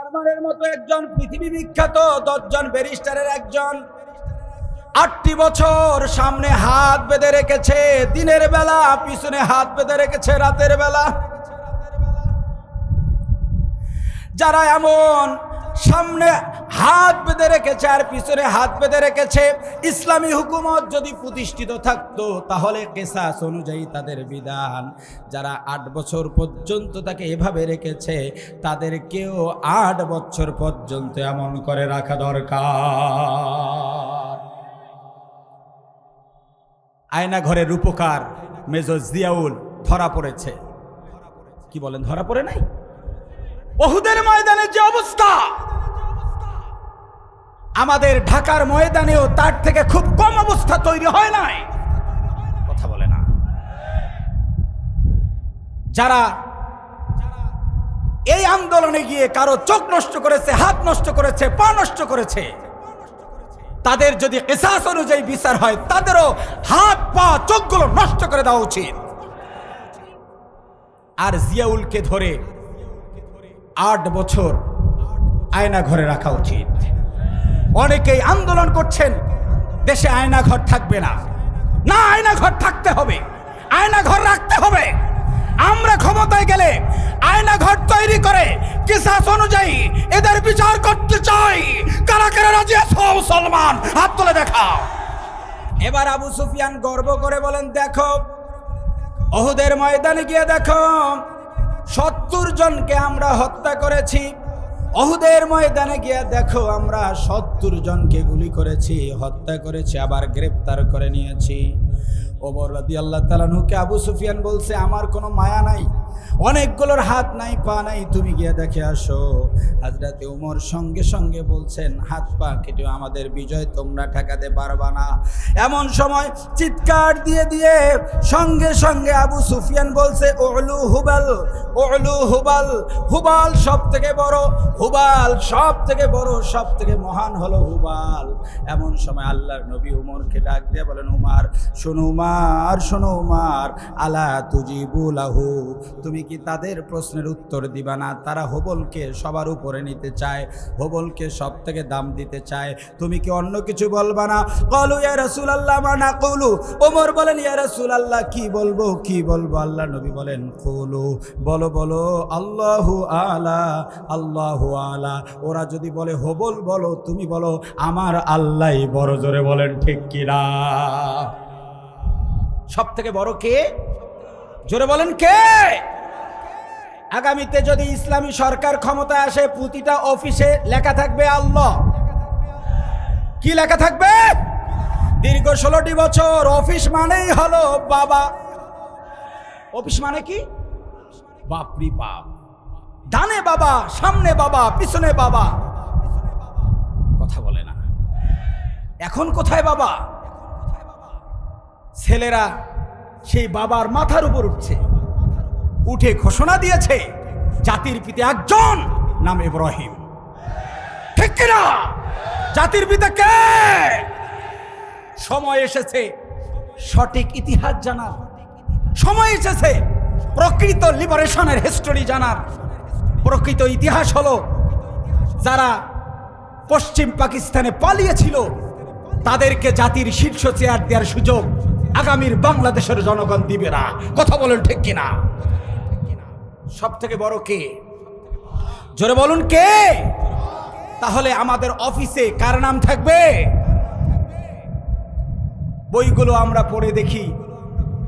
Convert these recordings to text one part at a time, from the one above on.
আরমানের মতো একজন পৃথিবী বিখ্যাত দশজন ব্যারিস্টারের একজন। আটটি বছর সামনে হাত বেঁধে রেখেছে, দিনের বেলা, পিছনে হাত বেঁধে রেখেছে, রাতের বেলা। যারা এমন সামনে হাত বেঁধে রেখেছে আর পিছনে হাত বেঁধে রেখেছে। ইসলামী হুকুমত যদি প্রতিষ্ঠিত থাকতো, তাহলে কেসাস অনুযায়ী তাদের বিধান। যারা আট বছর পর্যন্ত তাকে এভাবে রেখেছে তাদেরকেও আট বছর পর্যন্ত এমন করে রাখা দরকার। আয়না ঘরের রূপকার মেজর জিয়াউল ধরা পড়েছে। কি বলেন, ধরা পড়ে নাই? ওহুদের ময়দানের যে অবস্থা, আমাদের ঢাকার ময়দানেও তার থেকে খুব কম অবস্থা তৈরি হয় নাই। কথা বলে না। যারা এই আন্দোলনে গিয়ে কারও চোখ নষ্ট করেছে, হাত নষ্ট করেছে, পা নষ্ট করেছে, তাদের যদি কেসাস অনুযায়ী বিচার হয়, তাদেরও হাত, পা, চোখগুলো নষ্ট করে দেওয়া উচিত। আর জিয়াউলকে ধরে আট বছর আয়না ঘরে রাখা উচিত। অনেকেই আন্দোলন করছেন, দেশে আয়না ঘর থাকবে না। না, আয়না ঘর থাকতে হবে। আয়না ঘর রাখতে হবে। আমরা ক্ষমতায় গেলে আয়না ঘর তৈরি করে কিসাস অনুযায়ী এদের বিচার করতে চাই। কারা কারা রাজি আছো, মুসলমান? হাত তুলে দেখাও। এবার আবু সুফিয়ান গর্ব করে বলেন, দেখো, অহুদের ময়দানে গিয়ে দেখো সত্তর জনকে আমরা হত্যা করেছি। অহুদের ময়দানে গিয়া দেখো আমরা সত্তর জনকে গুলি করেছি, হত্যা করেছি, আবার গ্রেপ্তার করে নিয়েছি। ওবর রাদি আল্লাহ তালানহুকে আবু সুফিয়ান বলছে, আমার কোনো মায়া নাই। অনেকগুলোর হাত নাই, পা নাই, তুমি গিয়ে দেখে আসো। হাজরাতে উমর সঙ্গে সঙ্গে বলছেন, হাত পা কেটে আমাদের বিজয় তোমরা ঠেকাতে পারবা না। এমন সময় চিৎকার দিয়ে দিয়ে সঙ্গে সঙ্গে আবু সুফিয়ান বলছে, ওলু হুবাল ওলু হুবাল হুবাল সব থেকে বড়, হুবাল সব থেকে বড় সব থেকে মহান হলো হুবাল। এমন সময় আল্লাহর নবী উমরকে ডাক দিয়ে বলেন, উমার, শোনো উমার শোনো উমার, আলা তুজিবুলাহু তুমি কি তাদের প্রশ্নের উত্তর দিবা না? তারা হোবলকে সবার উপরে নিতে চায়, হোবলকে সব থেকে দাম দিতে চায়। তুমি কি অন্য কিছু বলবা না? কলু, ইয়া রাসূল আল্লাহ মানা কলু ওমর বলেন, ইয়া রাসূল আল্লাহ কি বলব কি বলব? আল্লাহ নবী বলেন, কলু। বলো বলো, আল্লাহু আলা আল্লাহু আলা। ওরা যদি বলে, হোবল বলো, তুমি বলো, আমার আল্লাহ বড় জোরে বলেন, ঠিক কিনা? সব থেকে বড় কে? জোরে বলেন, কে? আগামীতে যদি ইসলামী সরকার ক্ষমতায় আসে, প্রতিটা অফিসে লেখা থাকবে আল্লাহ। কি লেখা থাকবে? দীর্ঘ ষোলোটি বছর, অফিস মানেই হলো বাবা। অফিস মানে কি? বাপরি বাপ। ডানে বাবা, সামনে বাবা, পিছনে বাবা। কথা বলে না। এখন কোথায় বাবা? ছেলেরা সেই বাবার মাথার উপর উঠছে। উঠে ঘোষণা দিয়েছে, জাতির পিতা একজন নাম ইব্রাহিম। ঠিক কিনা? জাতির পিতা কে? সময় এসেছে, সঠিক ইতিহাস জানার। সময় এসেছে, প্রকৃত লিবারেশনের হিস্টোরি জানার। প্রকৃত ইতিহাস হলো, যারা পশ্চিম পাকিস্তানে পালিয়েছিল, তাদেরকে জাতির শীর্ষ চেয়ার দেওয়ার সুযোগ আগামীর বাংলাদেশের জনগণ দিবে না। কথা বলেন ঠিক কিনা? সব থেকে বড় কে? জোরে বলুন কে? তাহলে আমাদের অফিসে কার নাম থাকবে? বইগুলো আমরা পড়ে দেখি।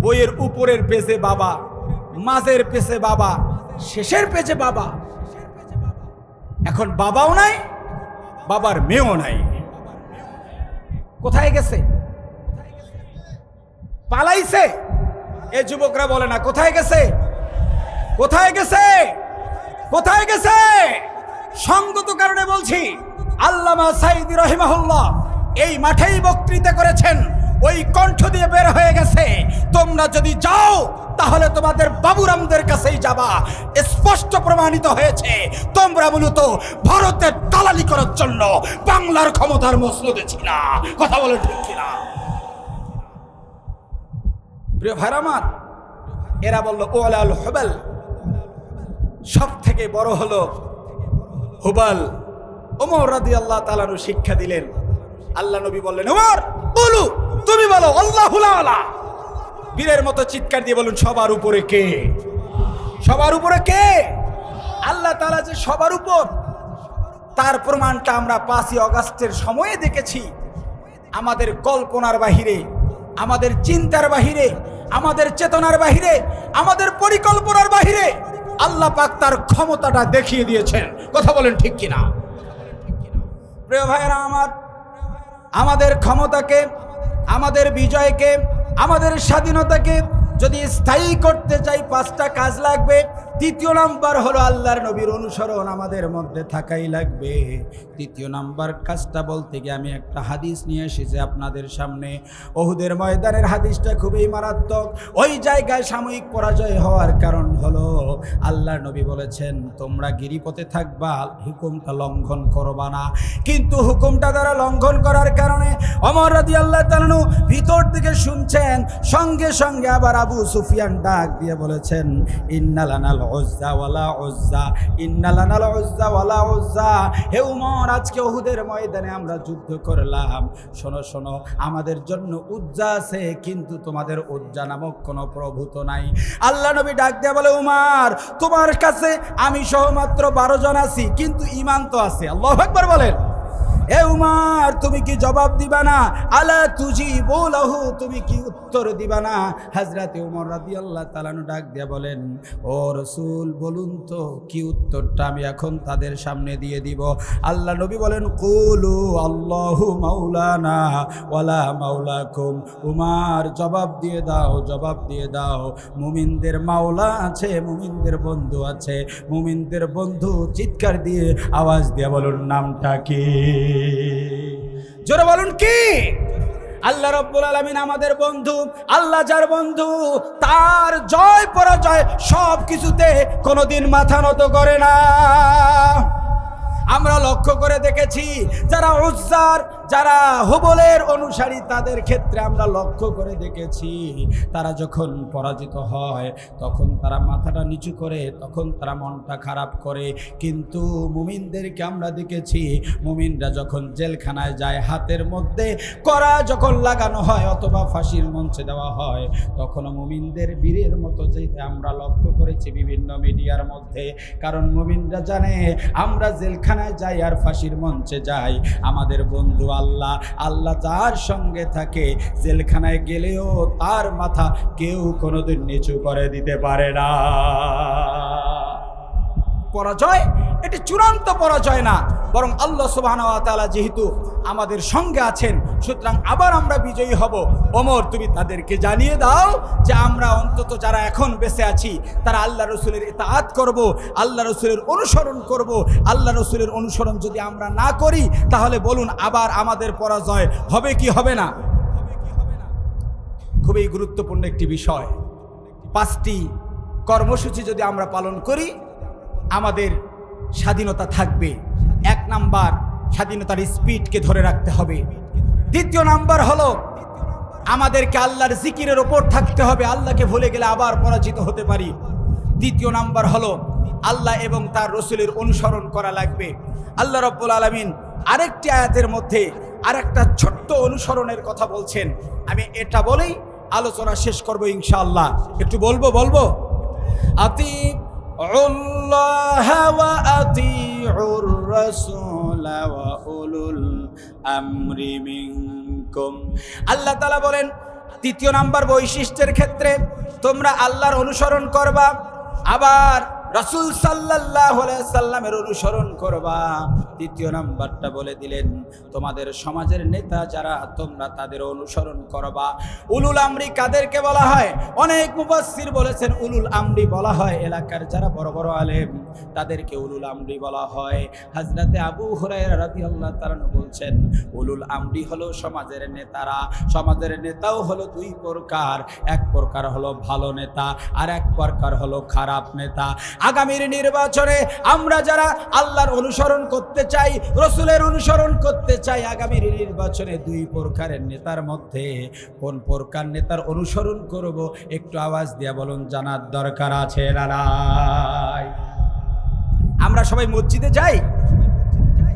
বইয়ের উপরের পেজে বাবা, মাঝের পেজে বাবা, শেষের পেজে বাবা। এখন বাবাও নাই, বাবার মেয়েও নাই। কোথায় গেছে? পালাইছে? এ যুবকরা বলে না, কোথায় গেছে? কোথায় গেছে? কোথায় গেছে? সঙ্গত কারণে বলছি, আল্লামা সাইদি রহিমাহুল্লাহ এই মাঠেই বক্তৃতা করেছেন, ওই কণ্ঠ দিয়ে বের হয়ে গেছে। তোমরা যদি যাও, তাহলে তোমাদের বাবুরামদের কাছেই যাবা। স্পষ্ট প্রমাণিত হয়েছে, তোমরা মূলত ভারতের দালালি করার জন্য বাংলার ক্ষমতার মসনদে ছিল। কথা বলে ঠিক কিনা? প্রিয় ভাইর এরা বলল ওলাল হবেল। সব থেকে বড় হলো হুবাল। ওমর রাদি আল্লাহ তালানু শিক্ষা দিলেন। আল্লাহ নবী বললেন, ওমর, বলু, তুমি বলো আল্লাহ বীরের মতো চিৎকার দিয়ে বলুন, সবার উপরে কে? সবার উপরে কে? আল্লাহ তালা যে সবার উপর। তার প্রমাণটা আমরা পাঁচই অগাস্টের সময়ে দেখেছি। আমাদের কল্পনার বাহিরে, আমাদের চিন্তার বাহিরে, আমাদের চেতনার বাহিরে, আমাদের পরিকল্পনার বাহিরে। আল্লাহ পাক তার ক্ষমতাটা দেখিয়ে দিয়েছেন। কথা বলেন ঠিক কিনা? প্রিয় ভাইয়েরা আমার, আমাদের ক্ষমতাকে, আমাদের বিজয়কে, আমাদের স্বাধীনতাকে যদি স্থায়ী করতে চাই, পাঁচটা কাজ লাগবে। তৃতীয় নাম্বার হলো আল্লাহর নবীর অনুসরণ আমাদের মধ্যে থাকাই লাগবে। তৃতীয় নাম্বার কাজটা বলতে গিয়ে আমি একটা হাদিস নিয়ে এসেছি আপনাদের সামনে। ওহুদের ময়দানের হাদিসটা খুবই মারাত্মক। ওই জায়গায় সাময়িক পরাজয় হওয়ার কারণ হলো আল্লাহর নবী বলেছেন, তোমরা গিরিপথে থাকবা, হুকুমটা লঙ্ঘন করবা না। কিন্তু হুকুমটা দ্বারা লঙ্ঘন করার কারণে অমর রাদি আল্লাহ তালানু ভিতর থেকে শুনছেন, সঙ্গে সঙ্গে আবার আবু সুফিয়ান ডাক দিয়ে বলেছেন ইন্নালানাল উজ্জা ওয়ালা উজ্জা ইন্নালানাল উজ্জা ওয়ালা হে উমর, আজকে ওহুদের ময়দানে আমরা যুদ্ধ করলাম। শোনো শোনো, আমাদের জন্য উজ্জা আছে, কিন্তু তোমাদের উজ্জা নামক কোনো প্রভু তো নাই। আল্লাহ নবী ডাক দিয়ে বলে, উমার, তোমার কাছে আমি সহ মাত্র বারো জন আছি, কিন্তু ইমান তো আছে। আল্লাহ একবার বলেন। এ উমার, তুমি কি জবাব দিবা না? আলা তুজি বলাহু তুমি কি উত্তর দিবা না? হাজরাতে উমর রাদি আল্লাহ তালানু ডাক দিয়া বলেন, ও রসুল, বলুন তো, কি উত্তরটা আমি এখন তাদের সামনে দিয়ে দিব? আল্লাহ নবী বলেন, কুলু আল্লাহু মাওলানা, ওয়ালা মাওলাকুম। উমার, জবাব দিয়ে দাও, জবাব দিয়ে দাও। মুমিনদের মাওলা আছে, মুমিনদের বন্ধু আছে। মুমিনদের বন্ধু চিৎকার দিয়ে আওয়াজ দিয়ে বলুন, নামটা কি? জোরে বলুন কি? আল্লাহ রব্বুল আলমিন আমাদের বন্ধু, আল্লাহ যার বন্ধু, তার জয় পরাজয় সব কিছুতে কোনোদিন মাথা নত করে না। আমরা লক্ষ্য করে দেখেছি, যারা উজ্জার যারা হুবলের অনুসারী, তাদের ক্ষেত্রে আমরা লক্ষ্য করে দেখেছি, তারা যখন পরাজিত হয়, তখন তারা মাথাটা নিচু করে, তখন তারা মনটা খারাপ করে। কিন্তু মুমিনদেরকে আমরা দেখেছি, মুমিনরা যখন জেলখানায় যায়, হাতের মধ্যে করা যখন লাগানো হয়, অথবা ফাঁসির মঞ্চে দেওয়া হয়, তখনও মুমিনদের বীরের মতো যেতে আমরা লক্ষ্য করেছি বিভিন্ন মিডিয়ার মধ্যে। কারণ মুমিনরা জানে, আমরা জেলখানায় যাই আর ফাঁসির মঞ্চে যাই, আমাদের বন্ধু আল্লাহ। আল্লাহ যার সঙ্গে থাকে, জেলখানায় গেলেও তার মাথা কেউ কোনোদিন নিচু করে দিতে পারে না। পরাজয়, এটি চূড়ান্ত পরাজয় না। বরং আল্লাহ সুবাহ যেহেতু আমাদের সঙ্গে আছেন, সুতরাং আবার আমরা বিজয়ী হব। ওমর, তুমি তাদেরকে জানিয়ে দাও যে আমরা অন্তত যারা এখন বেঁচে আছি, তারা আল্লাহ রসুলের ইতাআত করব আল্লাহ রসুলের অনুসরণ করব। আল্লাহ রসুলের অনুসরণ যদি আমরা না করি, তাহলে বলুন আবার আমাদের পরাজয় হবে কি হবে না? খুবই গুরুত্বপূর্ণ একটি বিষয়। পাঁচটি কর্মসূচি যদি আমরা পালন করি আমাদের স্বাধীনতা থাকবে। এক নাম্বার স্বাধীনতার স্পিডকে ধরে রাখতে হবে। দ্বিতীয় নাম্বার হলো, আমাদেরকে আল্লাহর জিকিরের ওপর থাকতে হবে। আল্লাহকে ভুলে গেলে আবার পরাজিত হতে পারি। দ্বিতীয় নাম্বার হলো, আল্লাহ এবং তার রসুলের অনুসরণ করা লাগবে। আল্লাহ রব্বুল আলমিন আরেকটি আয়াতের মধ্যে আরেকটা ছোট্ট অনুসরণের কথা বলছেন। আমি এটা বলেই আলোচনা শেষ করব ইনশাআল্লাহ। একটু বলব বলব? আতি الله وأطيعوا الرسول وأولو الأمر منكم আল্লাহ তালা বলেন তৃতীয় নাম্বার বৈশিষ্ট্যের ক্ষেত্রে তোমরা আল্লাহর অনুসরণ করবা আবার রাসুল সাল্লাহ সাল্লামের অনুসরণ করবা। তৃতীয় নাম্বারটা বলে দিলেন, তোমাদের সমাজের নেতা যারা, তোমরা তাদের অনুসরণ করবা। উলুল আমরি কাদেরকে বলা হয়? অনেক মুবাসির বলেছেন, উলুল আমরি বলা হয় এলাকার যারা বড় বড় আলেম, তাদেরকে উলুল আমরি বলা হয়। হাজরাতে আবু হুরায়রা রাদিয়াল্লাহু তাআলা বলছেন, উলুল আমরি হলো সমাজের নেতারা। সমাজের নেতাও হলো দুই প্রকার। এক প্রকার হলো ভালো নেতা, আর এক প্রকার হলো খারাপ নেতা। আগামীর নির্বাচনে আমরা যারা আল্লাহর অনুসরণ করতে চাই, রসুলের অনুসরণ করতে চাই, আগামীর নির্বাচনে দুই প্রকারের নেতার মধ্যে কোন প্রকার নেতার অনুসরণ করব একটু আওয়াজ দিয়া বলুন, জানার দরকার আছে আমরা সবাই মসজিদে যাই?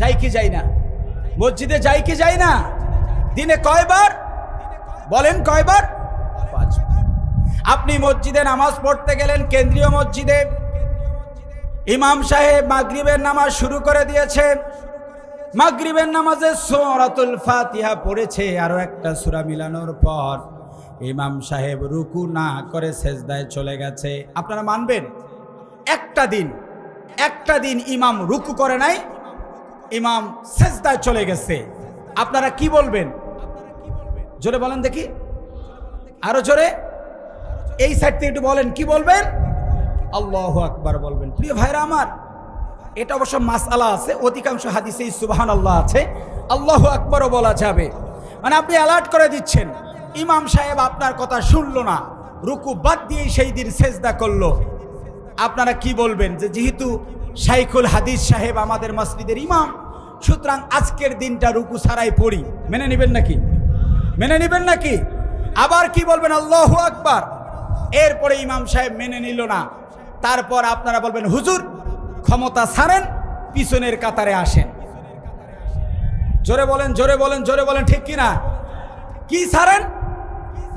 যাই কি যাই না? মসজিদে যাই কি যাই না? দিনে কয়বার? বলেন কয়বার? আপনি মসজিদে নামাজ পড়তে গেলেন, কেন্দ্রীয় মসজিদে। ইমাম সাহেব মাগরিবের নামাজ শুরু করে দিয়েছে মাগরিবের নামাজে সূরাতুল ফাতিহা পড়েছে, আরও একটা সুরা মিলানোর পর ইমাম সাহেব রুকু না করে সেজদায় চলে গেছে। আপনারা মানবেন? একটা দিন একটা দিন ইমাম রুকু করে নাই, ইমাম সেজদায় চলে গেছে। আপনারা কি বলবেন? জোরে বলেন দেখি। আরও জোরে। এই সাইড থেকে একটু বলেন, কি বলবেন? আল্লাহ আকবার বলবেন। প্রিয় ভাইরা আমার, এটা অবশ্য মাসআলা আছে, অধিকাংশ হাদিসেই সুবহান আল্লাহ আছে। আল্লাহ আকবরও বলা যাবে। মানে আপনি অ্যালার্ট করে দিচ্ছেন, ইমাম সাহেব আপনার কথা শুনলো না, রুকু বাদ দিয়ে সেই দিন সেজদা করল। আপনারা কি বলবেন যে যেহেতু শাইখুল হাদিস সাহেব আমাদের মসজিদের ইমাম, সুতরাং আজকের দিনটা রুকু ছাড়াই পড়ি। মেনে নেবেন নাকি? মেনে নেবেন নাকি? আবার কি বলবেন? আল্লাহ আকবার। এরপরে ইমাম সাহেব মেনে নিল না। তারপর আপনারা বলবেন, হুজুর, ক্ষমতা ছাড়েন, পিছনের কাতারে আসেন। জোরে বলেন জোরে বলেন জোরে বলেন, ঠিক কিনা কি ছাড়েন?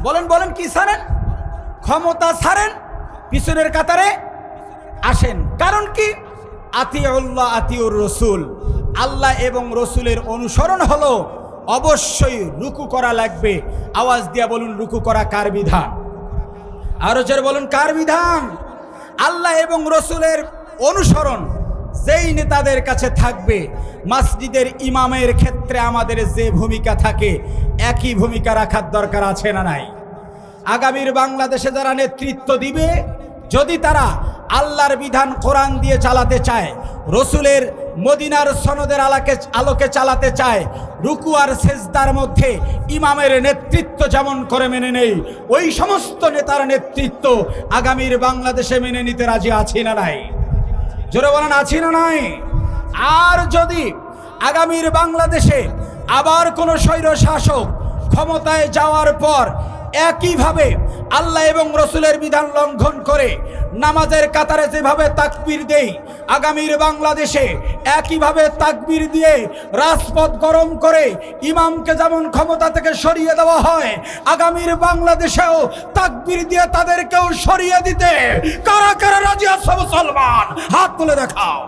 বলেন বলেন, কি ছাড়েন? ক্ষমতা ছাড়েন, পিছনের কাতারে আসেন। কারণ কি? আতিউল্লাহ, আতিউর রসুল। আল্লাহ এবং রসুলের অনুসরণ হলো অবশ্যই রুকু করা লাগবে। আওয়াজ দিয়া বলুন, রুকু করা কার বিধান? আরও জোরে বলুন, কার বিধান? আল্লাহ এবং রসুলের অনুসরণ যেই নেতাদের কাছে থাকবে, মসজিদের ইমামের ক্ষেত্রে আমাদের যে ভূমিকা থাকে, একই ভূমিকা রাখার দরকার আছে না নাই? আগামীর বাংলাদেশে যারা নেতৃত্ব দিবে, যদি তারা আল্লাহর বিধান কোরআন দিয়ে চালাতে চায় রসুলের মদিনার সনদের আলোকে আলোকে চালাতে চায়। রুকু আর সেজদার মধ্যে ইমামের নেতৃত্ব যেমন করে মেনে নেই, ওই সমস্ত নেতার নেতৃত্ব আগামীর বাংলাদেশে মেনে নিতে রাজি আছি না নাই। জোরে বলেন, আছি না নাই? আর যদি আগামীর বাংলাদেশে আবার কোনো স্বৈর শাসক ক্ষমতায় যাওয়ার পর একইভাবে আল্লাহ এবং রসুলের বিধান লঙ্ঘন করে নামাজের কাতারে যেভাবে তাকবির দেই, আগামীর বাংলাদেশে একইভাবে তাকবির দিয়ে রাজপথ গরম করে ইমামকে যেমন ক্ষমতা থেকে সরিয়ে দেওয়া হয়, আগামীর বাংলাদেশেও তাকবির দিয়ে তাদেরকেও সরিয়ে দিতে কারা কারা রাজি আছে মুসলমান? হাত তুলে দেখাও।